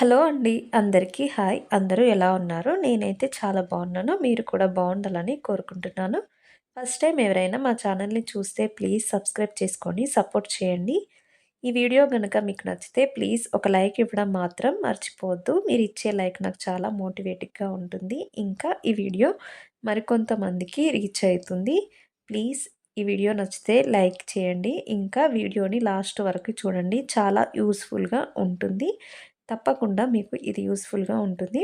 Hello అండి అందరికీ hi. అందరూ ఎలా ఉన్నారు? నేనైతే చాలా బాగున్నాను. మీరు కూడా బాగుండాలని కోరుకుంటున్నాను. ఫస్ట్ టైం ఎవరైనా మా ఛానల్ని చూస్తే ప్లీజ్ సబ్స్క్రైబ్ చేసుకొని సపోర్ట్ చేయండి. ఈ వీడియో కనుక మీకు నచ్చితే ప్లీజ్ ఒక లైక్ ఇవ్వడం మాత్రం మర్చిపోవద్దు. మీరు ఇచ్చే లైక్ నాకు చాలా మోటివేటివ్గా ఉంటుంది. ఇంకా ఈ వీడియో మరికొంతమందికి రీచ్ అవుతుంది. ప్లీజ్ ఈ వీడియో నచ్చితే లైక్ చేయండి. ఇంకా వీడియోని లాస్ట్ వరకు చూడండి. చాలా యూస్ఫుల్గా ఉంటుంది. తప్పకుండా మీకు ఇది యూస్ఫుల్గా ఉంటుంది.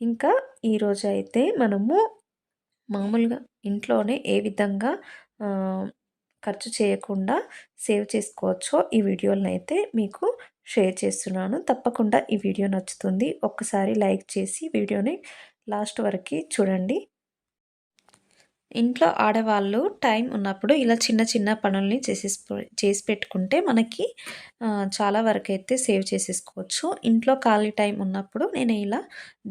ఇంకా ఈరోజు అయితే మనము మామూలుగా ఇంట్లోనే ఏ విధంగా ఖర్చు చేయకుండా సేవ్ చేసుకోవచ్చో ఈ వీడియోలను అయితే మీకు షేర్ చేస్తున్నాను. తప్పకుండా ఈ వీడియో నచ్చుతుంది. ఒక్కసారి లైక్ చేసి వీడియోని లాస్ట్ వరకు చూడండి. ఇంట్లో ఆడవాళ్ళు టైం ఉన్నప్పుడు ఇలా చిన్న చిన్న పనుల్ని చేసేసి చేసి పెట్టుకుంటే మనకి చాలా వరకు అయితే సేవ్ చేసేసుకోవచ్చు. ఇంట్లో ఖాళీ టైం ఉన్నప్పుడు నేను ఇలా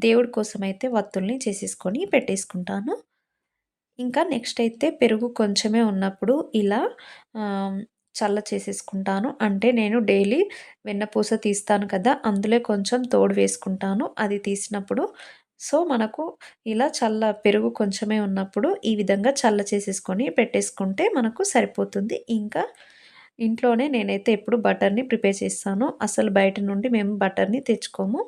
దేవుడి కోసం అయితే వత్తుల్ని చేసేసుకొని పెట్టేసుకుంటాను. ఇంకా నెక్స్ట్ అయితే పెరుగు కొంచెమే ఉన్నప్పుడు ఇలా చల్ల చేసేసుకుంటాను. అంటే నేను డైలీ వెన్నపూస తీస్తాను కదా అందులో కొంచెం తోడు వేసుకుంటాను. అది తీసినప్పుడు సో మనకు ఇలా చల్ల పెరుగు కొంచెమే ఉన్నప్పుడు ఈ విధంగా చల్ల చేసేసుకొని పెట్టేసుకుంటే మనకు సరిపోతుంది. ఇంకా ఇంట్లోనే నేనైతే ఎప్పుడు బటర్ని ప్రిపేర్ చేస్తాను. అసలు బయట నుండి మేము బటర్ని తెచ్చుకోము.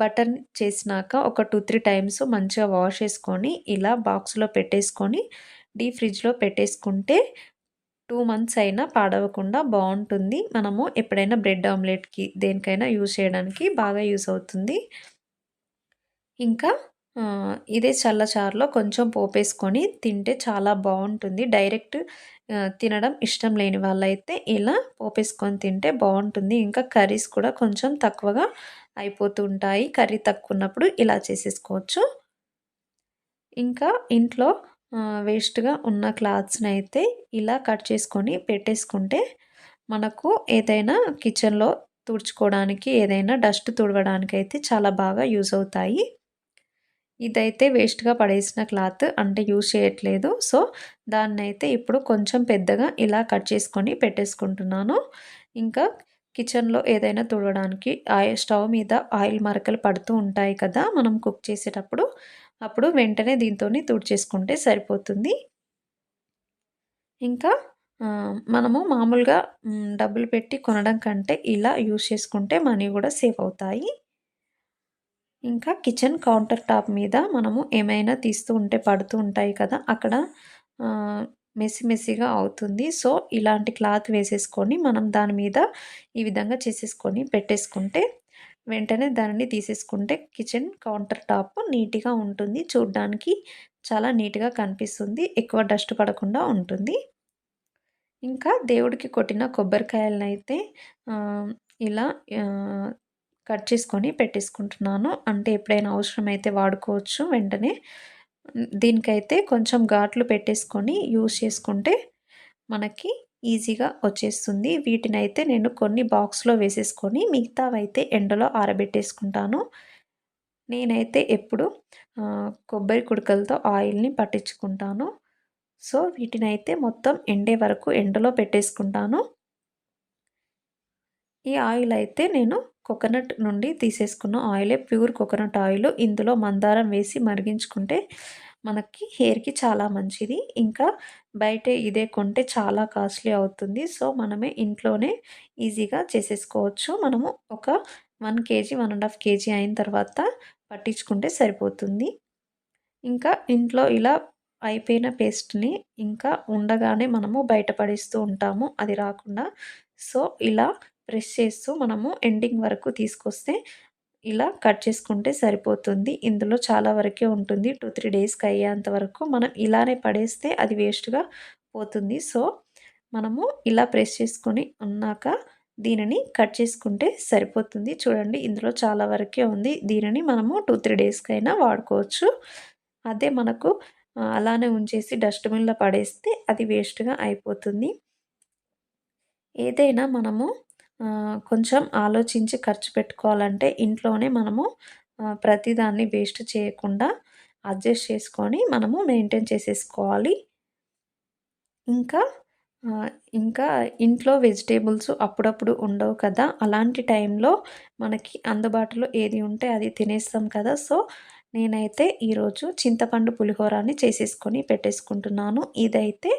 బటర్ చేసినాక ఒక టూ త్రీ టైమ్స్ మంచిగా వాష్ చేసుకొని ఇలా బాక్స్లో పెట్టేసుకొని డీ ఫ్రిడ్జ్లో పెట్టేసుకుంటే టూ మంత్స్ అయినా పాడవకుండా బాగుంటుంది. మనము ఎప్పుడైనా బ్రెడ్ ఆమ్లెట్కి దేనికైనా యూజ్ చేయడానికి బాగా యూస్ అవుతుంది. ఇంకా ఇదే చల్లచారులో కొంచెం పోపేసుకొని తింటే చాలా బాగుంటుంది. డైరెక్ట్ తినడం ఇష్టం లేని వాళ్ళైతే ఇలా పోపేసుకొని తింటే బాగుంటుంది. ఇంకా కర్రీస్ కూడా కొంచెం తక్కువగా అయిపోతూ ఉంటాయి. కర్రీ తక్కువ ఉన్నప్పుడు ఇలా చేసేసుకోవచ్చు. ఇంకా ఇంట్లో వేస్ట్గా ఉన్న క్లాత్స్ని అయితే ఇలా కట్ చేసుకొని పెట్టేసుకుంటే మనకు ఏదైనా కిచెన్లో తుడుచుకోవడానికి ఏదైనా డస్ట్ తుడవడానికి అయితే చాలా బాగా యూజ్ అవుతాయి. ఇదైతే వేస్ట్గా పడేసిన క్లాత్ అంటే యూజ్ చేయట్లేదు. సో దాన్ని అయితే ఇప్పుడు కొంచెం పెద్దగా ఇలా కట్ చేసుకొని పెట్టేసుకుంటున్నాను. ఇంకా కిచెన్లో ఏదైనా తుడవడానికి ఆయిల్ స్టవ్ మీద ఆయిల్ మరకలు పడుతూ ఉంటాయి కదా మనం కుక్ చేసేటప్పుడు. అప్పుడు వెంటనే దీంతో తుడిచేసుకుంటే సరిపోతుంది. ఇంకా మనము మామూలుగా డబ్బులు పెట్టి కొనడం కంటే ఇలా యూజ్ చేసుకుంటే మనీ కూడా సేవ్ అవుతాయి. ఇంకా కిచెన్ కౌంటర్ టాప్ మీద మనము ఏమైనా తీస్తూ ఉంటే పడుతూ ఉంటాయి కదా అక్కడ మెస్సి మెస్సిగా అవుతుంది. సో ఇలాంటి క్లాత్ వేసేసుకొని మనం దాని మీద ఈ విధంగా చేసేసుకొని పెట్టేసుకుంటే వెంటనే దానిని తీసేసుకుంటే కిచెన్ కౌంటర్ టాప్ నీట్గా ఉంటుంది. చూడ్డానికి చాలా నీట్గా కనిపిస్తుంది. ఎక్కువ డస్ట్ పడకుండా ఉంటుంది. ఇంకా దేవుడికి కొట్టిన కొబ్బరికాయలను అయితే ఇలా కట్ చేసుకొని పెట్టేసుకుంటున్నాను. అంటే ఎప్పుడైనా అవసరమైతే వాడుకోవచ్చు వెంటనే. దీనికైతే కొంచెం ఘాట్లు పెట్టేసుకొని యూస్ చేసుకుంటే మనకి ఈజీగా వచ్చేస్తుంది. వీటిని అయితే నేను కొన్ని బాక్స్లో వేసేసుకొని మిగతావైతే ఎండలో ఆరబెట్టేసుకుంటాను. నేనైతే ఎప్పుడు కొబ్బరి కుడకలతో ఆయిల్ని పట్టించుకుంటాను. సో వీటిని అయితే మొత్తం ఎండే వరకు ఎండలో పెట్టేసుకుంటాను. ఈ ఆయిల్ అయితే నేను కోకోనట్ నుండి తీసేసుకున్న ఆయిలే ప్యూర్ కోకోనట్ ఆయిల్. ఇందులో మందారం వేసి మరిగించుకుంటే మనకి హెయిర్కి చాలా మంచిది. ఇంకా బయట ఇదే కొంటే చాలా కాస్ట్లీ అవుతుంది. సో మనమే ఇంట్లోనే ఈజీగా చేసేసుకోవచ్చు. మనము ఒక one KG one and half KG అయిన తర్వాత పట్టించుకుంటే సరిపోతుంది. ఇంకా ఇంట్లో ఇలా అయిపోయిన పేస్ట్ని ఇంకా ఉండగానే మనము బయటపడిస్తూ ఉంటాము. అది రాకుండా. సో ఇలా ప్రెస్ చేస్తూ మనము ఎండింగ్ వరకు తీసుకొస్తే ఇలా కట్ చేసుకుంటే సరిపోతుంది. ఇందులో చాలా వరకే ఉంటుంది. టూ త్రీ డేస్కి అయ్యేంత వరకు మనం ఇలానే పడేస్తే అది వేస్ట్గా పోతుంది. సో మనము ఇలా ప్రెస్ చేసుకొని ఉన్నాక దీనిని కట్ చేసుకుంటే సరిపోతుంది. చూడండి ఇందులో చాలా వరకే ఉంది. దీనిని మనము టూ త్రీ డేస్కి అయినా వాడుకోవచ్చు. అదే మనకు అలానే ఉంచేసి డస్ట్బిన్లో పడేస్తే అది వేస్ట్గా అయిపోతుంది. ఏదైనా మనము కొంచెం ఆలోచించి ఖర్చు పెట్టుకోవాలంటే ఇంట్లోనే మనము ప్రతిదాన్ని వేస్ట్ చేయకుండా అడ్జస్ట్ చేసుకొని మనము మెయింటైన్ చేసేసుకోవాలి ఇంకా ఇంకా ఇంట్లో వెజిటేబుల్స్ అప్పుడప్పుడు ఉండవు కదా! అలాంటి టైంలో మనకి అందుబాటులో ఏది ఉంటే అది తినేస్తాం కదా! సో, నేనైతే ఈరోజు చింతపండు పులిహోరాన్ని చేసేసుకొని పెట్టేసుకుంటున్నాను. ఇదైతే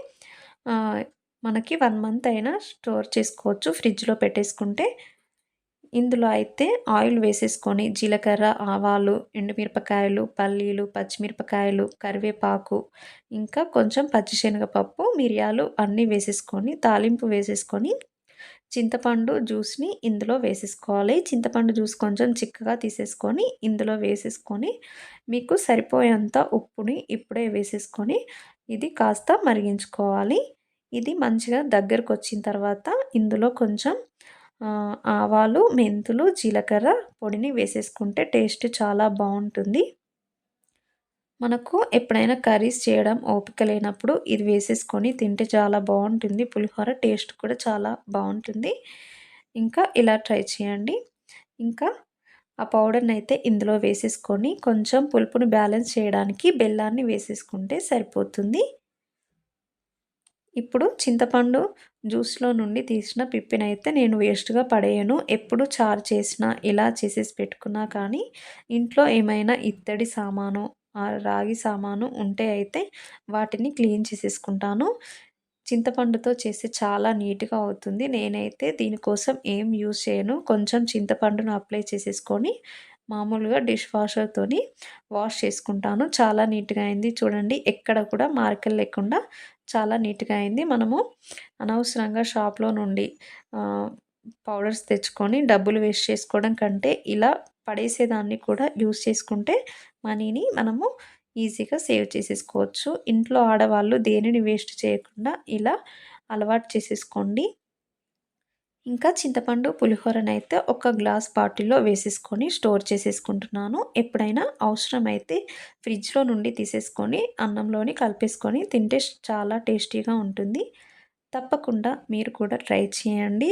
మనకి వన్ మంత్ అయినా స్టోర్ చేసుకోవచ్చు ఫ్రిడ్జ్‌లో పెట్టేసుకుంటే. ఇందులో అయితే ఆయిల్ వేసేసుకొని జీలకర్ర, ఆవాలు, ఎండుమిరపకాయలు, పల్లీలు, పచ్చిమిరపకాయలు, కరివేపాకు, ఇంకా కొంచెం పచ్చిశనగపప్పు, మిరియాలు అన్నీ వేసేసుకొని తాలింపు వేసేసుకొని చింతపండు జ్యూస్‌ని ఇందులో వేసేసుకోవాలి. చింతపండు జ్యూస్ కొంచెం చిక్కగా తీసేసుకొని ఇందులో వేసేసుకొని మీకు సరిపోయేంత ఉప్పుని ఇప్పుడే వేసేసుకొని ఇది కాస్త మరిగించుకోవాలి. ఇది మంచిగా దగ్గరకు వచ్చిన తర్వాత ఇందులో కొంచెం ఆవాలు, మెంతులు, జీలకర్ర పొడిని వేసేసుకుంటే టేస్ట్ చాలా బాగుంటుంది మనకు ఎప్పుడైనా కర్రీస్ చేయడం ఓపిక లేనప్పుడు ఇది వేసేసుకొని తింటే చాలా బాగుంటుంది పులిహోర టేస్ట్ కూడా చాలా బాగుంటుంది ఇంకా ఇలా ట్రై చేయండి. ఇంకా ఆ పౌడర్ని అయితే ఇందులో వేసేసుకొని కొంచెం పులుపుని బ్యాలెన్స్ చేయడానికి బెల్లాన్ని వేసేసుకుంటే సరిపోతుంది. ఇప్పుడు చింతపండు జ్యూస్‌లో నుండి తీసిన పిప్పినైతే నేను వేస్ట్‌గా పడేయను. ఎప్పుడు చారు చేసినా, ఇలా చేసేసి పెట్టుకున్నా కానీ ఇంట్లో ఏమైనా ఇత్తడి సామాను, రాగి సామాను ఉంటే అయితే వాటిని క్లీన్ చేసేసుకుంటాను. చింతపండుతో చేస్తే చాలా నీట్‌గా అవుతుంది. నేనైతే దీనికోసం ఏం యూజ్ చేయను. కొంచెం చింతపండును అప్లై చేసేసుకొని మామూలుగా డిష్ వాషర్‌తోని వాష్ చేసుకుంటాను. చాలా నీట్‌గా అయింది చూడండి. ఎక్కడ కూడా మార్కెల్ లేకుండా చాలా నీట్‌గా అయింది. మనము అనవసరంగా షాప్‌లో నుండి పౌడర్స్ తెచ్చుకొని డబ్బులు వేస్ట్ చేసుకోవడం కంటే ఇలా పడేసేదాన్ని కూడా యూజ్ చేసుకుంటే మనీని మనము ఈజీగా సేవ్ చేసేసుకోవచ్చు. ఇంట్లో ఆడవాళ్ళు దేనిని వేస్ట్ చేయకుండా ఇలా అలవాటు చేసేసుకోండి. ఇంకా చింతపండు పులిహోరనైతే ఒక గ్లాస్ బాటిల్‌లో వేసేసుకొని స్టోర్ చేసేసుకుంటున్నాను. ఎప్పుడైనా అవసరమైతే ఫ్రిడ్జ్‌లో నుండి తీసేసుకొని అన్నంలోని కలిపేసుకొని తింటే చాలా టేస్టీగా ఉంటుంది. తప్పకుండా మీరు కూడా ట్రై చేయండి.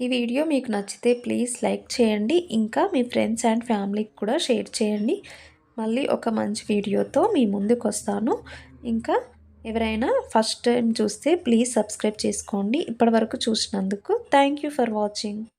ఈ వీడియో మీకు నచ్చితే ప్లీజ్ లైక్ చేయండి. ఇంకా మీ ఫ్రెండ్స్ అండ్ ఫ్యామిలీకి కూడా షేర్ చేయండి. మళ్ళీ ఒక మంచి వీడియోతో మీ ముందుకొస్తాను. ఇంకా ఎవరైనా ఫస్ట్ టైం చూస్తే ప్లీజ్ సబ్స్క్రైబ్ చేసుకోండి. ఇప్పటివరకు చూసినందుకు థ్యాంక్ యూ ఫర్ వాచింగ్.